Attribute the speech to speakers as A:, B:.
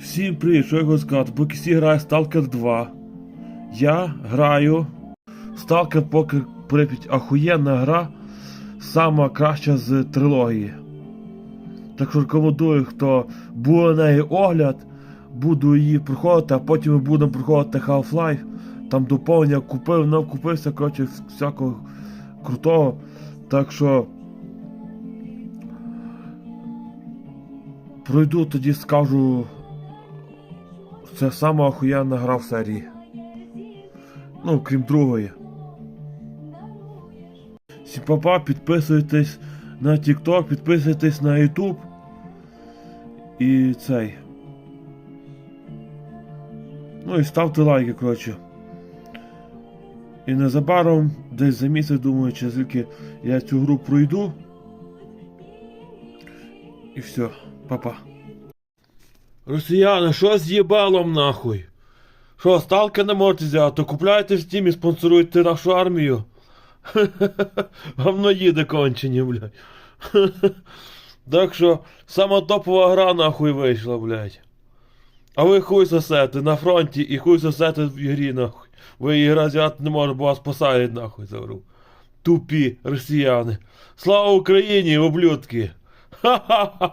A: Всім привіт, що я хочу сказати, поки всі грають Stalker 2. Я граю Stalker Poker Прип'ять. Ахуєнна гра. Сама краща з трилогії. Так що рекомендую, хто був на неї огляд, буду її проходити, а потім ми будемо проходити Half-Life. Там доповнення купив, нам купився, коротше, всякого крутого. Так що. Пройду тоді скажу. Це сама охуєнна гра в серії. Ну, крім другої. Всім папа, підписуйтесь на TikTok, підписуйтесь на YouTube. І цей. Ну і ставте лайки, коротше. І незабаром, десь за місяць, думаю, чи скільки я цю гру пройду. І все, папа. Росіяни, що з їбалом нахуй? Що, сталки не можете взяти? Купляйте в Steam і спонсоруйте нашу армію. Говноїди кончені, блядь. так що, сама топова гра нахуй вийшла, блядь. А ви хуй сосете на фронті і хуй сосете в ігрі, нахуй. Ви її розіграти не можете, бо вас посадять, нахуй, завру. Тупі росіяни. Слава Україні, ублюдки! Ха-ха-ха!